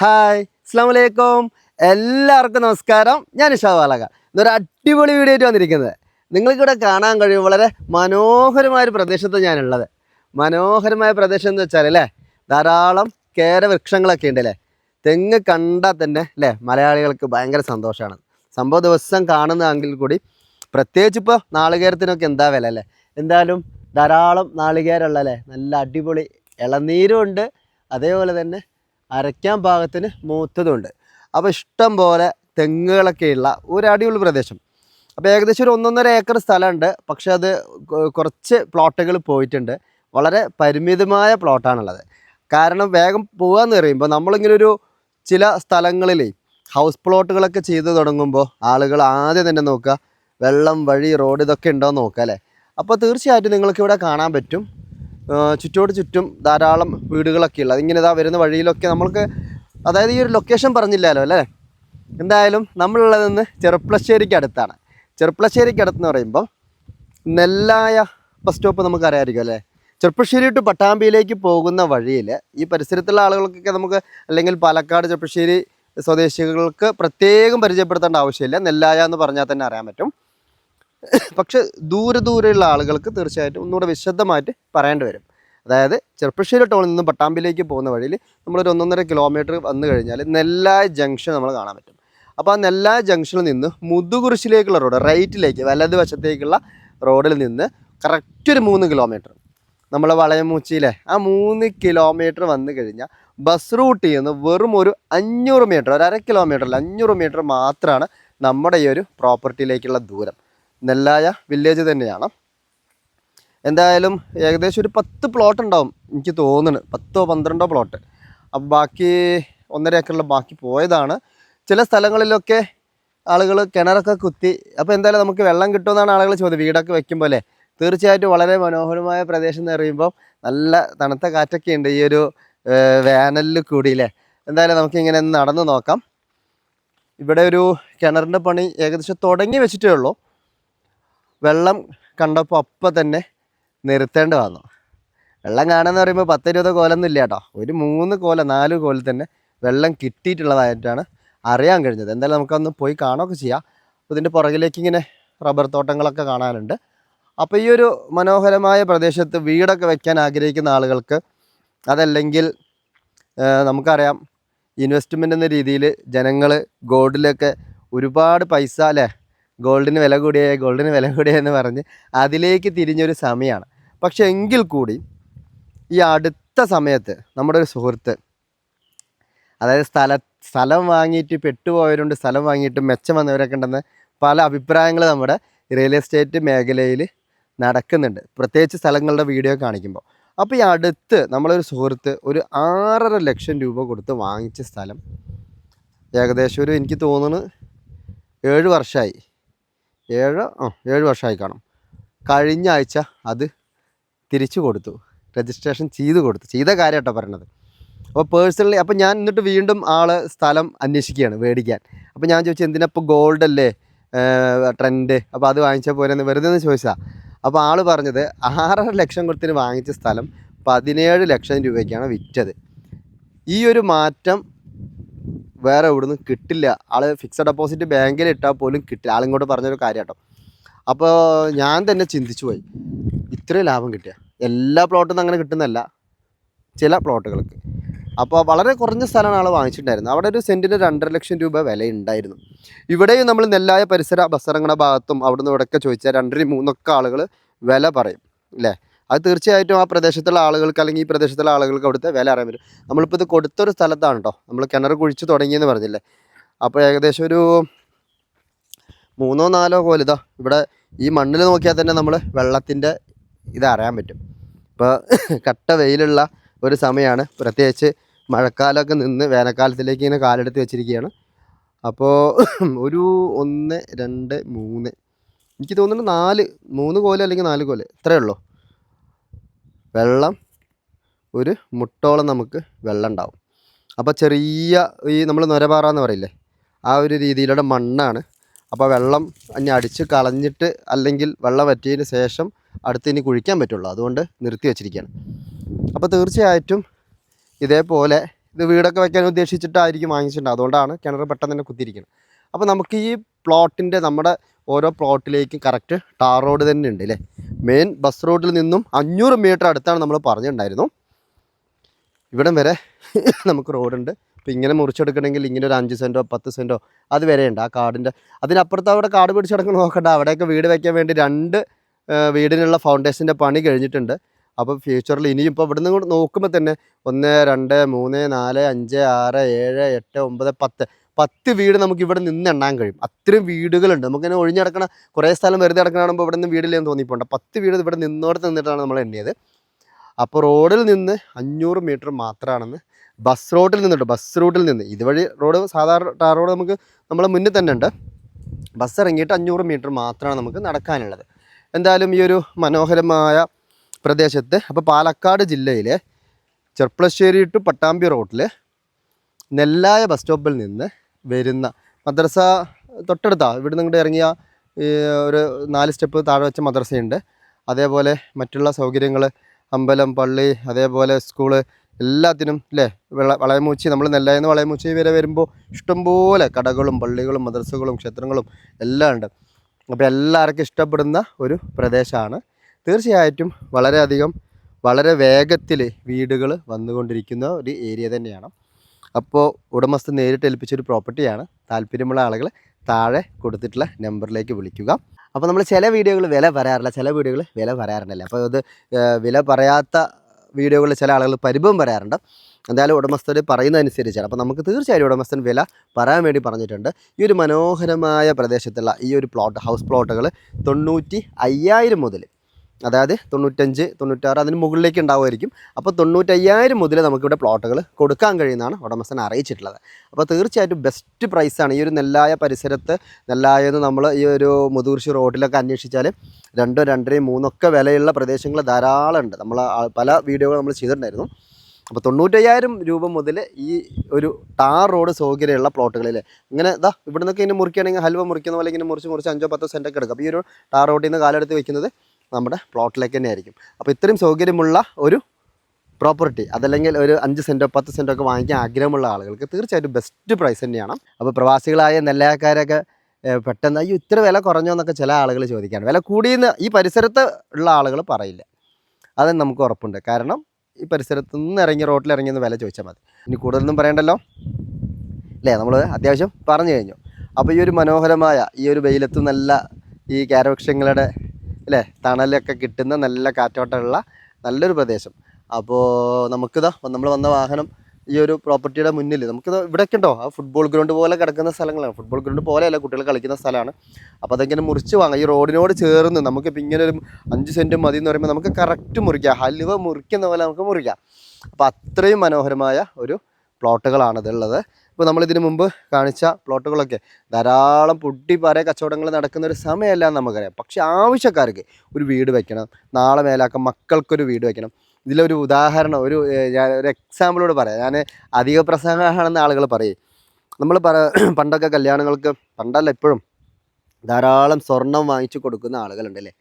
Hi അസ്സാം വലൈക്കും എല്ലാവർക്കും നമസ്കാരം. ഞാൻ ഇഷാ വാലക. ഇന്നൊരു അടിപൊളി വീഡിയോ ആയിട്ട് വന്നിരിക്കുന്നത്. നിങ്ങൾക്കിവിടെ കാണാൻ കഴിയും. വളരെ മനോഹരമായ ഒരു പ്രദേശത്ത് ഞാനുള്ളത്. മനോഹരമായ പ്രദേശം എന്ന് വെച്ചാൽ അല്ലേ? ധാരാളം കേരവൃക്ഷങ്ങളൊക്കെ ഉണ്ട് അല്ലേ? തെങ്ങ് കണ്ടാൽ തന്നെ അല്ലേ? മലയാളികൾക്ക് ഭയങ്കര സന്തോഷമാണ്. സംഭവ ദിവസം കാണുന്നതെങ്കിൽ കൂടി പ്രത്യേകിച്ച് ഇപ്പോൾ നാളികേരത്തിനൊക്കെ എന്താ വില അല്ലേ? എന്തായാലും ധാരാളം നാളികേരമുള്ള അല്ലേ? നല്ല അടിപൊളി ഇളനീരും ഉണ്ട്. അതേപോലെ തന്നെ അരയ്ക്കാൻ ഭാഗത്തിന് മൂത്തതുണ്ട്. അപ്പോൾ ഇഷ്ടം പോലെ തെങ്ങുകളൊക്കെയുള്ള ഒരു അടിപൊളി പ്രദേശം. അപ്പോൾ ഏകദേശം ഒരു ഒന്നൊന്നര ഏക്കർ സ്ഥലമുണ്ട്. പക്ഷെ അത് കുറച്ച് പ്ലോട്ടുകൾ പോയിട്ടുണ്ട്. വളരെ പരിമിതമായ പ്ലോട്ടാണുള്ളത്. കാരണം വേഗം പോകാമെന്ന് പറയുമ്പോൾ നമ്മളിങ്ങനെ ഒരു ചില സ്ഥലങ്ങളിൽ ഹൗസ് പ്ലോട്ടുകളൊക്കെ ചെയ്ത് തുടങ്ങുമ്പോൾ ആളുകൾ ആദ്യം തന്നെ നോക്കുക. വെള്ളം വഴി റോഡ് ഇതൊക്കെ ഉണ്ടോ എന്ന് നോക്കുക അല്ലേ? അപ്പോൾ തീർച്ചയായിട്ടും നിങ്ങൾക്ക് ഇവിടെ കാണാൻ പറ്റും. ചുറ്റോട് ചുറ്റും ധാരാളം വീടുകളൊക്കെ ഉള്ളത് ഇങ്ങനെ ഇതാ വരുന്ന വഴിയിലൊക്കെ നമ്മൾക്ക് അതായത് ഈ ഒരു ലൊക്കേഷൻ പറഞ്ഞില്ലല്ലോ അല്ലേ? എന്തായാലും നമ്മളുള്ളത് നിന്ന് ചെറുപ്പളശ്ശേരിക്ക് അടുത്താണ്. ചെറുപ്പളശ്ശേരിക്ക് അടുത്തെന്ന് പറയുമ്പോൾ നെല്ലായ ബസ് സ്റ്റോപ്പ് നമുക്ക് അറിയാമായിരിക്കും അല്ലേ? ചെറുപ്പശ്ശേരി ടു പട്ടാമ്പിയിലേക്ക് പോകുന്ന വഴിയിൽ ഈ പരിസരത്തുള്ള ആളുകൾക്കൊക്കെ നമുക്ക് അല്ലെങ്കിൽ പാലക്കാട് ചെറുപ്പശ്ശേരി സ്വദേശികൾക്ക് പ്രത്യേകം പരിചയപ്പെടുത്തേണ്ട ആവശ്യമില്ല. നെല്ലായ എന്ന് പറഞ്ഞാൽ തന്നെ അറിയാൻ പറ്റും. പക്ഷെ ദൂരെ ദൂരെയുള്ള ആളുകൾക്ക് തീർച്ചയായിട്ടും ഒന്നുകൂടെ വിശദമായിട്ട് പറയേണ്ടി വരും. അതായത് ചെറുപ്പശ്ശേരി ടൗണിൽ നിന്ന് പട്ടാമ്പിലേക്ക് പോകുന്ന വഴിയിൽ നമ്മളൊരു ഒന്നൊന്നര കിലോമീറ്റർ വന്നു കഴിഞ്ഞാൽ നെല്ലായ ജംഗ്ഷൻ നമ്മൾ കാണാൻ പറ്റും. അപ്പോൾ ആ നെല്ലായ ജംഗ്ഷനിൽ നിന്ന് മുതുകുറിശിലേക്കുള്ള റോഡ് റൈറ്റിലേക്ക് വലത് വശത്തേക്കുള്ള റോഡിൽ നിന്ന് കറക്റ്റ് ഒരു മൂന്ന് കിലോമീറ്റർ. നമ്മളെ വളയമൂച്ചിയിലെ ആ മൂന്ന് കിലോമീറ്റർ വന്നു കഴിഞ്ഞാൽ ബസ് റൂട്ടിൽ നിന്ന് വെറും ഒരു അഞ്ഞൂറ് മീറ്റർ ഒരു അര കിലോമീറ്റർ അല്ല അഞ്ഞൂറ് മീറ്റർ മാത്രമാണ് നമ്മുടെ ഈ ഒരു പ്രോപ്പർട്ടിയിലേക്കുള്ള ദൂരം. നെല്ലായ വില്ലേജ് തന്നെയാണ്. എന്തായാലും ഏകദേശം ഒരു പത്ത് പ്ലോട്ട് ഉണ്ടാവും എനിക്ക് തോന്നുന്നു. പത്തോ പന്ത്രണ്ടോ പ്ലോട്ട് അപ്പോൾ ബാക്കി ഒന്നര ഏക്കറിൽ ബാക്കി പോയതാണ്. ചില സ്ഥലങ്ങളിലൊക്കെ ആളുകൾ കിണറൊക്കെ കുത്തി. അപ്പോൾ എന്തായാലും നമുക്ക് വെള്ളം കിട്ടുമെന്നാണ് ആളുകൾ ചോദ്യം വീടൊക്കെ വെക്കുമ്പോൾ അല്ലേ? തീർച്ചയായിട്ടും വളരെ മനോഹരമായ പ്രദേശം എന്ന് പറയുമ്പോൾ നല്ല തണുത്ത കാറ്റൊക്കെ ഉണ്ട്. ഈ ഒരു വേനലിൽ കൂടി അല്ലേ? എന്തായാലും നമുക്കിങ്ങനെ നടന്നു നോക്കാം. ഇവിടെ ഒരു കിണറിന്റെ പണി ഏകദേശം തുടങ്ങി വെച്ചിട്ടേ ഉള്ളൂ. വെള്ളം കണ്ടപ്പോൾ അപ്പം തന്നെ നിർത്തേണ്ടി വന്നു. വെള്ളം കാണാന്ന് പറയുമ്പോൾ പത്ത് ഇരുപത് കോലൊന്നും ഇല്ല കേട്ടോ ഒരു മൂന്ന് കോല നാല് കോല തന്നെ വെള്ളം കിട്ടിയിട്ടുള്ളതായിട്ടാണ് അറിയാൻ കഴിഞ്ഞത്. എന്തായാലും നമുക്കൊന്ന് പോയി കാണുകയൊക്കെ ചെയ്യാം. അപ്പോൾ ഇതിന്റെ പുറകിലേക്ക് ഇങ്ങനെ റബ്ബർ തോട്ടങ്ങളൊക്കെ കാണാനുണ്ട്. അപ്പോൾ ഈ ഒരു മനോഹരമായ പ്രദേശത്ത് വീടൊക്കെ വെക്കാൻ ആഗ്രഹിക്കുന്ന ആളുകൾക്ക് അതല്ലെങ്കിൽ നമുക്കറിയാം ഇൻവെസ്റ്റ്മെന്റ് എന്ന രീതിയിൽ ജനങ്ങൾ ഗോൾഡിലൊക്കെ ഒരുപാട് പൈസ അല്ലേ ഗോൾഡിന് വില കൂടിയേ ഗോൾഡിന് വില കൂടിയേ എന്ന് പറഞ്ഞ് അതിലേക്ക് തിരിഞ്ഞൊരു സമയമാണ് പക്ഷെ എങ്കിൽ കൂടി ഈ അടുത്ത സമയത്ത് നമ്മുടെ ഒരു സുഹൃത്ത് അതായത് സ്ഥല സ്ഥലം വാങ്ങിയിട്ട് പെട്ടുപോയവരുണ്ട് സ്ഥലം വാങ്ങിയിട്ട് മെച്ചം വന്നവരൊക്കെ ഉണ്ടെന്ന് പല അഭിപ്രായങ്ങൾ നമ്മുടെ റിയൽ എസ്റ്റേറ്റ് മേഖലയിൽ നടക്കുന്നുണ്ട്. പ്രത്യേകിച്ച് സ്ഥലങ്ങളുടെ വീഡിയോ കാണിക്കുമ്പോൾ. അപ്പോൾ ഈ അടുത്ത് നമ്മളൊരു സുഹൃത്ത് ഒരു ആറര ലക്ഷം രൂപ കൊടുത്ത് വാങ്ങിച്ച സ്ഥലം ഏകദേശം ഒരു എനിക്ക് തോന്നുന്നു ഏഴ് വർഷമായി. ഏഴ് ആ ഏഴ് വർഷമായി കാണും. കഴിഞ്ഞ ആഴ്ച അത് തിരിച്ചു കൊടുത്തു. രജിസ്ട്രേഷൻ ചെയ്ത് കൊടുത്തു. ചെയ്ത കാര്യം കേട്ടോ പറയണത്. അപ്പോൾ പേഴ്സണലി അപ്പോൾ ഞാൻ എന്നിട്ട് വീണ്ടും ആൾ സ്ഥലം അന്വേഷിക്കുകയാണ് മേടിക്കാൻ. അപ്പോൾ ഞാൻ ചോദിച്ചു എന്തിനാ ഇപ്പോൾ ഗോൾഡ് അല്ലേ? ട്രെൻഡ് അപ്പോൾ അത് വാങ്ങിച്ചാൽ പോരെന്ന് വെറുതെ ഒന്ന് ചോദിച്ചാൽ അപ്പോൾ ആൾ പറഞ്ഞത് ആറര ലക്ഷം കൊടുത്തിന് വാങ്ങിച്ച സ്ഥലം പതിനേഴ് ലക്ഷം രൂപയ്ക്കാണ് വിറ്റത്. ഈ ഒരു മാറ്റം വേറെ ഇവിടുന്ന് കിട്ടില്ല. ആൾ ഫിക്സഡ് ഡെപ്പോസിറ്റ് ബാങ്കിൽ ഇട്ടാൽ പോലും കിട്ടില്ല. ആളിങ്ങോട്ട് പറഞ്ഞൊരു കാര്യം കേട്ടോ അപ്പോൾ ഞാൻ തന്നെ ചിന്തിച്ചു പോയി. ഇത്രയും ലാഭം കിട്ടിയ? എല്ലാ പ്ലോട്ടിൽ നിന്ന് അങ്ങനെ കിട്ടുന്നല്ല ചില പ്ലോട്ടുകൾക്ക് അപ്പോൾ വളരെ കുറഞ്ഞ സ്ഥലമാണ് ആൾ വാങ്ങിച്ചിട്ടുണ്ടായിരുന്നത്. അവിടെ ഒരു സെന്റിന് രണ്ടര ലക്ഷം രൂപ വില ഉണ്ടായിരുന്നു ഇവിടെയും നമ്മൾ നെല്ലായ പരിസര ബസ്സിറങ്ങണ ഭാഗത്തും അവിടെ നിന്ന് ഇവിടെയൊക്കെ ചോദിച്ചാൽ രണ്ടര മൂന്നൊക്കെ ആളുകൾ വില പറയും. അല്ലേ അത് തീർച്ചയായിട്ടും ആ പ്രദേശത്തുള്ള ആളുകൾക്ക് അല്ലെങ്കിൽ ഈ പ്രദേശത്തുള്ള ആളുകൾക്ക് അവിടുത്തെ വില അറിയാൻ പറ്റും. നമ്മളിപ്പോൾ ഇത് കൊടുത്തൊരു സ്ഥലത്താണ് കേട്ടോ നമ്മൾ കിണർ കുഴിച്ച് തുടങ്ങിയെന്ന് പറഞ്ഞില്ലേ? അപ്പോൾ ഏകദേശം ഒരു മൂന്നോ നാലോ കോലിതാ ഇവിടെ ഈ മണ്ണിൽ നോക്കിയാൽ തന്നെ നമ്മൾ വെള്ളത്തിന്റെ ഇത് അറിയാൻ പറ്റും. ഇപ്പോൾ കട്ട വെയിലുള്ള ഒരു സമയമാണ് പ്രത്യേകിച്ച് മഴക്കാലമൊക്കെ നിന്ന് വേനൽക്കാലത്തിലേക്ക് ഇങ്ങനെ കാലെടുത്ത് വെച്ചിരിക്കുകയാണ്. അപ്പോൾ ഒരു ഒന്ന് രണ്ട് മൂന്ന്. എനിക്ക് തോന്നുന്നു നാല് മൂന്ന് കോല അല്ലെങ്കിൽ നാല് കോൽ. ഇത്രയേ ഉള്ളൂ. വെള്ളം ഒരു മുട്ടോളം നമുക്ക് വെള്ളം ഉണ്ടാവും അപ്പോൾ ചെറിയ ഈ നമ്മൾ നൊരപാറ എന്ന് പറയില്ലേ ആ ഒരു രീതിയിലുള്ള മണ്ണാണ്. അപ്പോൾ വെള്ളം ഇനി അടിച്ച് കളഞ്ഞിട്ട് അല്ലെങ്കിൽ വെള്ളം വറ്റിയതിന് ശേഷം അടുത്ത് ഇനി കുഴിക്കാൻ പറ്റുള്ളൂ. അതുകൊണ്ട് നിർത്തി വെച്ചിരിക്കുകയാണ്. അപ്പോൾ തീർച്ചയായിട്ടും ഇതേപോലെ ഇത് വീടൊക്കെ വയ്ക്കാൻ ഉദ്ദേശിച്ചിട്ടായിരിക്കും വാങ്ങിച്ചിട്ടുണ്ട് അതുകൊണ്ടാണ് കിണർ പെട്ടെന്ന് തന്നെ കുത്തിയിരിക്കുന്നത്. അപ്പോൾ നമുക്ക് ഈ പ്ലോട്ടിന്റെ നമ്മുടെ ഓരോ പ്ലോട്ടിലേക്കും കറക്റ്റ് ടാർ റോഡ് തന്നെ ഉണ്ട് അല്ലേ മെയിൻ ബസ് റൂട്ടിൽ നിന്നും അഞ്ഞൂറ് മീറ്റർ അടുത്താണ് നമ്മൾ പറഞ്ഞിട്ടുണ്ടായിരുന്നു. ഇവിടം വരെ നമുക്ക് റോഡുണ്ട് അപ്പോൾ ഇങ്ങനെ മുറിച്ചെടുക്കണമെങ്കിൽ ഇങ്ങനെ ഒരു അഞ്ച് സെന്റോ പത്ത് സെന്റോ അത് വരെയുണ്ട് ആ കാടിന്റെ. അതിനപ്പുറത്ത് അവിടെ കാട് പിടിച്ചെടുക്കണം നോക്കണ്ട. അവിടെയൊക്കെ വീട് വയ്ക്കാൻ വേണ്ടി രണ്ട് വീടിനുള്ള ഫൗണ്ടേഷന്റെ പണി കഴിഞ്ഞിട്ടുണ്ട്. അപ്പോൾ ഫ്യൂച്ചറിൽ ഇനിയും ഇപ്പോൾ ഇവിടുന്ന് നോക്കുമ്പോൾ തന്നെ ഒന്ന് രണ്ട് മൂന്ന് നാല് അഞ്ച് ആറ് ഏഴ് എട്ട് ഒമ്പത് പത്ത് പത്ത് വീട് നമുക്ക് ഇവിടെ നിന്ന് എണ്ണാൻ കഴിയും. അത്രയും വീടുകളുണ്ട്. നമുക്കിങ്ങനെ ഒഴിഞ്ഞടക്കണ കുറേ സ്ഥലം വെറുതെ കിടക്കണ ഇവിടെ നിന്ന് വീടില്ലെന്ന് തോന്നിപ്പോണ്ട്. പത്ത് വീട് ഇവിടെ നിന്നോടത്ത് നിന്നിട്ടാണ് നമ്മൾ എണ്ണിയത്. അപ്പോൾ റോഡിൽ നിന്ന് അഞ്ഞൂറ് മീറ്റർ മാത്രമാണെന്ന് ബസ് റോഡിൽ നിന്നുണ്ട് ബസ് റൂട്ടിൽ നിന്ന്. ഇതുവഴി റോഡ് സാധാരണ ടാർ റോഡ് നമുക്ക് നമ്മളെ മുന്നിൽ തന്നെ ഉണ്ട്. ബസ് ഇറങ്ങിയിട്ട് അഞ്ഞൂറ് മീറ്റർ മാത്രമാണ് നമുക്ക് നടക്കാനുള്ളത്. എന്തായാലും ഈ ഒരു മനോഹരമായ പ്രദേശത്ത് അപ്പോൾ പാലക്കാട് ജില്ലയിലെ ചെർപ്പളശ്ശേരി ടു പട്ടാമ്പി റോഡിൽ നെല്ലായ ബസ് സ്റ്റോപ്പിൽ നിന്ന് വരുന്ന മദ്രസ തൊട്ടടുത്താണ് ഇവിടെ നിന്ന് ഇറങ്ങിയ ഒരു നാല് സ്റ്റെപ്പ് താഴെ വെച്ച മദ്രസയുണ്ട്. അതേപോലെ മറ്റുള്ള സൗകര്യങ്ങൾ അമ്പലം പള്ളി അതേപോലെ സ്കൂൾ എല്ലാത്തിനും അല്ലേ വിള വളയമൂച്ചി നമ്മൾ നെല്ലായെന്ന് വളയമൂച്ചി വരെ വരുമ്പോൾ ഇഷ്ടംപോലെ കടകളും പള്ളികളും മദ്രസകളും ക്ഷേത്രങ്ങളും എല്ലാം ഉണ്ട്. അപ്പോൾ എല്ലാവർക്കും ഇഷ്ടപ്പെടുന്ന ഒരു പ്രദേശമാണ് തീർച്ചയായിട്ടും വളരെയധികം വളരെ വേഗത്തിൽ വീടുകൾ വന്നുകൊണ്ടിരിക്കുന്ന ഒരു ഏരിയ തന്നെയാണ്. അപ്പോൾ ഉടമസ്ഥ നേരിട്ട് ഏൽപ്പിച്ചൊരു പ്രോപ്പർട്ടിയാണ്. താല്പര്യമുള്ള ആളുകൾ താഴെ കൊടുത്തിട്ടുള്ള നമ്പറിലേക്ക് വിളിക്കുക. അപ്പോൾ നമ്മൾ ചില വീഡിയോകൾ വില പറയാറില്ല. ചില വീഡിയോകൾ വില പറയാറുണ്ടല്ലേ? അപ്പോൾ അത് വില പറയാത്ത വീഡിയോകളിൽ ചില ആളുകൾ പരിഭവം പറയാറുണ്ട്. എന്തായാലും ഉടമസ്ഥർ പറയുന്നതനുസരിച്ചാണ്. അപ്പോൾ നമുക്ക് തീർച്ചയായും ഉടമസ്ഥൻ വില പറയാൻ വേണ്ടി പറഞ്ഞിട്ടുണ്ട്. ഈ ഒരു മനോഹരമായ പ്രദേശത്തുള്ള ഈ ഒരു പ്ലോട്ട് ഹൗസ് പ്ലോട്ടുകൾ തൊണ്ണൂറ്റി അയ്യായിരം മുതൽ അതായത് തൊണ്ണൂറ്റഞ്ച് തൊണ്ണൂറ്റാറ് അതിന് മുകളിലേക്ക് ഉണ്ടാവുമായിരിക്കും. അപ്പോൾ തൊണ്ണൂറ്റയ്യായിരം മുതൽ നമുക്കിവിടെ പ്ലോട്ടുകൾ കൊടുക്കാൻ കഴിയുന്നതാണ് ഉടമസ്ഥൻ അറിയിച്ചിട്ടുള്ളത്. അപ്പോൾ തീർച്ചയായിട്ടും ബെസ്റ്റ് പ്രൈസാണ് ഈ ഒരു നെല്ലായ പരിസരത്ത് നെല്ലായെന്ന് നമ്മൾ ഈ ഒരു മുതുകുർശി റോഡിലൊക്കെ അന്വേഷിച്ചാൽ രണ്ടോ രണ്ടരയും മൂന്നൊക്കെ വിലയുള്ള പ്രദേശങ്ങൾ ധാരാളം ഉണ്ട്. നമ്മൾ പല വീഡിയോകൾ നമ്മൾ ചെയ്തിട്ടുണ്ടായിരുന്നു. അപ്പോൾ തൊണ്ണൂറ്റയ്യായിരം രൂപ മുതൽ ഈ ഒരു ടാർ റോഡ് സൗകര്യമുള്ള പ്ലോട്ടുകളിൽ ഇങ്ങനെ ഇതാ ഇവിടെ നിന്നൊക്കെ ഇങ്ങനെ മുറിക്കുകയാണെങ്കിൽ ഹൽവ മുറിക്കുന്ന പോലെ ഇങ്ങനെ മുറിച്ച് മുറിച്ച് അഞ്ചോ പത്തോ സെന്റൊക്കെ എടുക്കും. അപ്പോൾ ഈ ഒരു ടാർ റോഡിൽ നിന്ന് കാലെടുത്ത് വെക്കുന്നത് നമ്മുടെ പ്ലോട്ടിലേക്ക് തന്നെ ആയിരിക്കും അപ്പോൾ ഇത്രയും സൗകര്യമുള്ള ഒരു പ്രോപ്പർട്ടി അതല്ലെങ്കിൽ ഒരു അഞ്ച് സെന്റോ പത്ത് സെന്റോ ഒക്കെ വാങ്ങിക്കാൻ ആഗ്രഹമുള്ള ആളുകൾക്ക് തീർച്ചയായിട്ടും ബെസ്റ്റ് പ്രൈസ് തന്നെയാണ്. അപ്പോൾ പ്രവാസികളായ നെല്ലയാക്കാരൊക്കെ പെട്ടെന്ന് അയ്യോ ഇത്ര വില കുറഞ്ഞോ എന്നൊക്കെ ചില ആളുകൾ ചോദിക്കുകയാണ് വില കൂടിയെന്ന് ഈ പരിസരത്ത് ഉള്ള ആളുകൾ പറയില്ല. അത് നമുക്ക് ഉറപ്പുണ്ട്. കാരണം ഈ പരിസരത്ത് നിന്ന് ഇറങ്ങി റോട്ടിൽ ഇറങ്ങിയെന്ന് വില ചോദിച്ചാൽ മതി. ഇനി കൂടുതലൊന്നും പറയണ്ടല്ലോ? അല്ലേ? നമ്മൾ അത്യാവശ്യം പറഞ്ഞു കഴിഞ്ഞു. അപ്പോൾ ഈ ഒരു മനോഹരമായ ഈ ഒരു വെയിലത്ത് നല്ല ഈ കാരവൃക്ഷങ്ങളുടെ അല്ലേ? തണലൊക്കെ കിട്ടുന്ന നല്ല കാറ്റോട്ടമുള്ള നല്ലൊരു പ്രദേശം. അപ്പോൾ നമുക്കിതാ നമ്മൾ വന്ന വാഹനം ഈ ഒരു പ്രോപ്പർട്ടിയുടെ മുന്നിൽ നമുക്കിത് ഇവിടെയൊക്കെ ഉണ്ടോ? ആ ഫുട്ബോൾ ഗ്രൗണ്ട് പോലെ കിടക്കുന്ന സ്ഥലങ്ങളാണ്. ഫുട്ബോൾ ഗ്രൗണ്ട് പോലെയല്ല കുട്ടികൾ കളിക്കുന്ന സ്ഥലമാണ്. അപ്പോൾ അതെങ്ങനെ മുറിച്ച് വാങ്ങാം? ഈ റോഡിനോട് ചേർന്ന് നമുക്കിപ്പോൾ ഇങ്ങനെ ഒരു അഞ്ച് സെന്റ് മതി എന്ന് പറയുമ്പോൾ നമുക്ക് കറക്റ്റ് മുറിക്കാം. ഹലുവ മുറിക്കുന്ന പോലെ നമുക്ക് മുറിക്കാം. അപ്പോൾ അത്രയും മനോഹരമായ ഒരു പ്ലോട്ടുകളാണ് ഇതുള്ളത്. ഇപ്പോൾ നമ്മളിതിന് മുമ്പ് കാണിച്ച പ്ലോട്ടുകളൊക്കെ ധാരാളം പൊട്ടി പല കച്ചവടങ്ങൾ നടക്കുന്ന ഒരു സമയമല്ല നമുക്കറിയാം. പക്ഷേ ആവശ്യക്കാർക്ക് ഒരു വീട് വയ്ക്കണം നാളെ മേലാക്കം മക്കൾക്കൊരു വീട് വയ്ക്കണം ഇതിലൊരു ഉദാഹരണം ഒരു ഒരു എക്സാമ്പിളോട് പറയാം. ഞാൻ അധിക പ്രസംഗമാണെന്ന് ആളുകൾ പറയും. നമ്മൾ പറ പണ്ടൊക്കെ കല്യാണങ്ങൾക്ക് പണ്ടല്ല എപ്പോഴും ധാരാളം സ്വർണം വാങ്ങിച്ചു കൊടുക്കുന്ന ആളുകളുണ്ട് അല്ലേ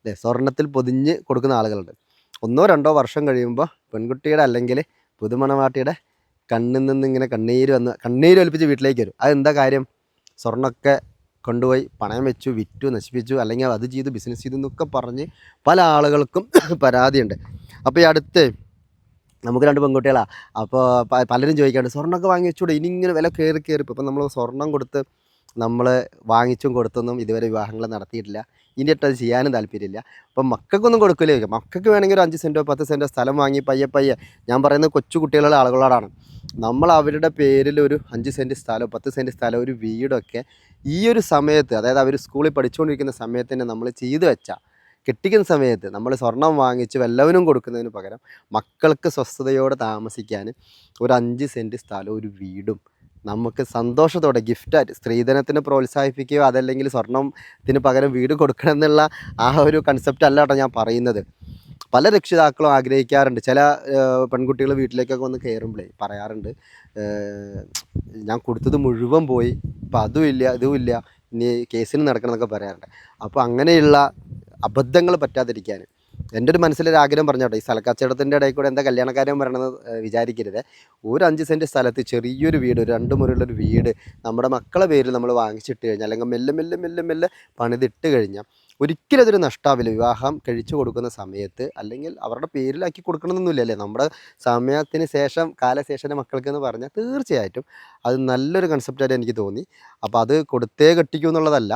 അല്ലേ? സ്വർണത്തിൽ പൊതിഞ്ഞ് കൊടുക്കുന്ന ആളുകളുണ്ട്. ഒന്നോ രണ്ടോ വർഷം കഴിയുമ്പോൾ പെൺകുട്ടിയുടെ അല്ലെങ്കിൽ പുതുമണവാട്ടിയുടെ കണ്ണിൽ നിന്ന് ഇങ്ങനെ കണ്ണീര് വന്ന് കണ്ണീര് ഒലിപ്പിച്ച് വീട്ടിലേക്ക് വരും. അതെന്താ കാര്യം? സ്വർണമൊക്കെ കൊണ്ടുപോയി പണയം വെച്ചു വിറ്റു നശിപ്പിച്ചു അല്ലെങ്കിൽ അത് ചെയ്തു ബിസിനസ് ചെയ്തു എന്നൊക്കെ പറഞ്ഞ് പല ആളുകൾക്കും പരാതിയുണ്ട്. അപ്പോൾ ഈ അടുത്ത് നമുക്ക് രണ്ട് പെൺകുട്ടികളാണ് അപ്പോൾ പലരും ചോദിക്കാണ്ട് സ്വർണമൊക്കെ വാങ്ങി ഇനി ഇങ്ങനെ വില കയറി കയറി. ഇപ്പം നമ്മൾ സ്വർണം കൊടുത്ത് നമ്മൾ വാങ്ങിച്ചും കൊടുത്തൊന്നും ഇതുവരെ വിവാഹങ്ങൾ നടത്തിയിട്ടില്ല. ഇനി അത് ചെയ്യാനും താല്പര്യമില്ല. അപ്പം മക്കൾക്കൊന്നും കൊടുക്കില്ല മക്കൾക്ക് വേണമെങ്കിൽ ഒരു അഞ്ച് സെന്റോ പത്ത് സെന്റോ സ്ഥലം വാങ്ങി പയ്യെ പയ്യെ. ഞാൻ പറയുന്നത് കൊച്ചു കുട്ടികളുടെ ആളുകളോടാണ്. നമ്മൾ അവരുടെ പേരിൽ ഒരു അഞ്ച് സെന്റ് സ്ഥലം പത്ത് സെന്റ് സ്ഥലം ഒരു വീടൊക്കെ ഈ ഒരു സമയത്ത് അതായത് അവർ സ്കൂളിൽ പഠിച്ചുകൊണ്ടിരിക്കുന്ന സമയത്ത് തന്നെ നമ്മൾ ചെയ്തു വെച്ചാൽ കെട്ടിക്കുന്ന സമയത്ത് നമ്മൾ സ്വർണം വാങ്ങിച്ച് വല്ലവനും കൊടുക്കുന്നതിന് പകരം മക്കൾക്ക് സ്വസ്ഥതയോടെ താമസിക്കാൻ ഒരു അഞ്ച് സെന്റ് സ്ഥലം ഒരു വീടും നമുക്ക് സന്തോഷത്തോടെ ഗിഫ്റ്റായിട്ട് സ്ത്രീധനത്തിന് പ്രോത്സാഹിപ്പിക്കുകയോ അതല്ലെങ്കിൽ സ്വർണത്തിന് പകരം വീട് കൊടുക്കണം എന്നുള്ള ആ ഒരു കൺസെപ്റ്റ് അല്ല കേട്ടോ ഞാൻ പറയുന്നത്. പല രക്ഷിതാക്കളും ആഗ്രഹിക്കാറുണ്ട്. ചില പെൺകുട്ടികൾ വീട്ടിലേക്കൊക്കെ വന്ന് കയറുമ്പോഴേ പറയാറുണ്ട് ഞാൻ കൊടുത്തത് മുഴുവൻ പോയി ഇപ്പം അതും ഇല്ല ഇതും ഇല്ല ഇനി കേസിന് നടക്കണം എന്നൊക്കെ പറയാറുണ്ട്. അപ്പോൾ അങ്ങനെയുള്ള അബദ്ധങ്ങൾ പറ്റാതിരിക്കാൻ എന്റെ ഒരു മനസ്സിലൊരു ആഗ്രഹം പറഞ്ഞോട്ടെ ഈ സ്ഥലക്കച്ചവടത്തിന്റെ ഇടയിൽ കൂടെ എന്താ കല്യാണക്കാരൻ പറയണമെന്ന് വിചാരിക്കരുത്. ഒരു അഞ്ച് സെന്റ് സ്ഥലത്ത് ചെറിയൊരു വീട് ഒരു രണ്ട് മുറിയുള്ളൊരു വീട് നമ്മുടെ മക്കളെ പേരിൽ നമ്മൾ വാങ്ങിച്ചിട്ട് കഴിഞ്ഞാൽ അല്ലെങ്കിൽ മെല്ലെ മെല്ലെ മെല്ലെ മെല്ലെ പണിതിട്ട് കഴിഞ്ഞാൽ ഒരിക്കലും അതൊരു നഷ്ടാവില്ല. വിവാഹം കഴിച്ചു കൊടുക്കുന്ന സമയത്ത് അല്ലെങ്കിൽ അവരുടെ പേരിലാക്കി കൊടുക്കണമെന്നൊന്നുമില്ല അല്ലേ നമ്മുടെ സമയത്തിന് ശേഷം കാലശേഷന്റെ മക്കൾക്ക് എന്ന് പറഞ്ഞാൽ തീർച്ചയായിട്ടും അത് നല്ലൊരു കൺസെപ്റ്റായിട്ട് എനിക്ക് തോന്നി. അപ്പോൾ അത് കൊടുത്തേ കെട്ടിക്കൂ എന്നുള്ളതല്ല.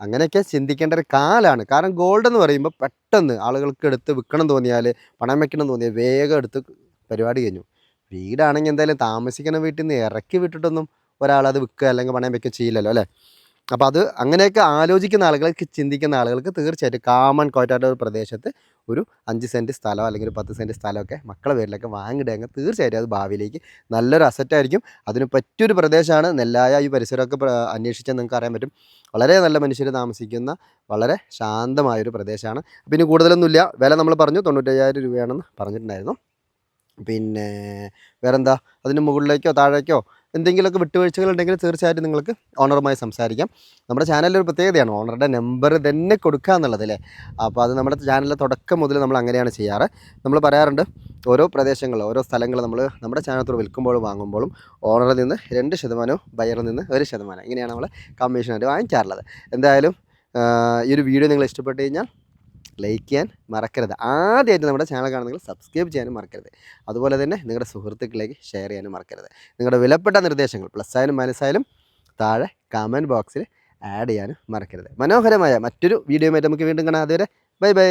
അങ്ങനെയൊക്കെ ചിന്തിക്കേണ്ട ഒരു കാലമാണ് കാരണം ഗോൾഡ് എന്ന് പറയുമ്പോൾ പെട്ടെന്ന് ആളുകൾക്ക് എടുത്ത് വിൽക്കണം തോന്നിയാൽ പണം വെക്കണം തോന്നിയാൽ വേഗം എടുത്ത് പരിപാടി കഴിഞ്ഞു. വീടാണെങ്കിൽ എന്തായാലും താമസിക്കുന്ന വീട്ടിൽ നിന്ന് ഇറക്കി വിട്ടിട്ടൊന്നും ഒരാളത് വിൽക്കുക അല്ലെങ്കിൽ പണയം വെക്കുക ചെയ്യില്ലല്ലോ അല്ലേ? അപ്പോൾ അത് അങ്ങനെയൊക്കെ ആലോചിക്കുന്ന ആളുകൾക്ക് ചിന്തിക്കുന്ന ആളുകൾക്ക് തീർച്ചയായിട്ടും കാമൺ കോറ്റാട്ട പ്രദേശത്ത് ഒരു അഞ്ച് സെന്റ് സ്ഥലം അല്ലെങ്കിൽ ഒരു പത്ത് സെന്റ് സ്ഥലമൊക്കെ മക്കളെ പേരിലൊക്കെ വാങ്ങിയിടുക തീർച്ചയായിട്ടും അത് ഭാവിയിലേക്ക് നല്ലൊരു അസറ്റായിരിക്കും അതിന് പറ്റിയൊരു പ്രദേശമാണ് നെല്ലായ. ഈ പരിസരമൊക്കെ പ്ര- അന്വേഷിച്ചാൽ നിങ്ങൾക്ക് അറിയാൻ പറ്റും. വളരെ നല്ല മനുഷ്യർ താമസിക്കുന്ന വളരെ ശാന്തമായൊരു പ്രദേശമാണ്. പിന്നെ കൂടുതലൊന്നുമില്ല. വില നമ്മൾ പറഞ്ഞു. തൊണ്ണൂറ്റയ്യായിരം രൂപയാണെന്ന് പറഞ്ഞിട്ടുണ്ടായിരുന്നു. പിന്നെ വേറെന്താ? അതിന് മുകളിലേക്കോ താഴേക്കോ എന്തെങ്കിലുമൊക്കെ വിട്ടുവീഴ്ചകൾ ഉണ്ടെങ്കിൽ തീർച്ചയായിട്ടും നിങ്ങൾക്ക് ഓണറുമായി സംസാരിക്കാം. നമ്മുടെ ചാനലിൽ ഒരു പ്രത്യേകതയാണ്. ഓണറുടെ നമ്പർ തന്നെ കൊടുക്കുക എന്നുള്ളതല്ലേ അപ്പോൾ അത് നമ്മുടെ ചാനലിലെ തുടക്കം മുതൽ നമ്മൾ അങ്ങനെയാണ് ചെയ്യാറ്. നമ്മൾ പറയാറുണ്ട് ഓരോ പ്രദേശങ്ങൾ ഓരോ സ്ഥലങ്ങൾ നമ്മൾ നമ്മുടെ ചാനലത്തോട് വിൽക്കുമ്പോഴും വാങ്ങുമ്പോഴും ഓണറിൽ നിന്ന് രണ്ട് ശതമാനവും ബയറിൽ നിന്ന് ഒരു ശതമാനം ഇങ്ങനെയാണ് നമ്മൾ കമ്മീഷനായിട്ട് വാങ്ങിക്കാറുള്ളത്. എന്തായാലും ഈ ഒരു വീഡിയോ നിങ്ങൾ ഇഷ്ടപ്പെട്ട് കഴിഞ്ഞാൽ ലൈക്ക് ചെയ്യാൻ മറക്കരുത്. ആദ്യമായിട്ട് നമ്മുടെ ചാനൽ കാണുന്നെങ്കിൽ സബ്സ്ക്രൈബ് ചെയ്യാനും മറക്കരുത്. അതുപോലെ തന്നെ നിങ്ങളുടെ സുഹൃത്തുക്കളിലേക്ക് ഷെയർ ചെയ്യാനും മറക്കരുത്. നിങ്ങളുടെ വിലപ്പെട്ട നിർദ്ദേശങ്ങൾ പ്ലസ് ആയാലും മനസ്സായാലും താഴെ കമന്റ് ബോക്സിൽ ആഡ് ചെയ്യാനും മറക്കരുത്. മനോഹരമായ മറ്റൊരു വീഡിയോയുമായിട്ട് നമുക്ക് വീണ്ടും കാണാം. അതുവരെ ബൈ ബൈ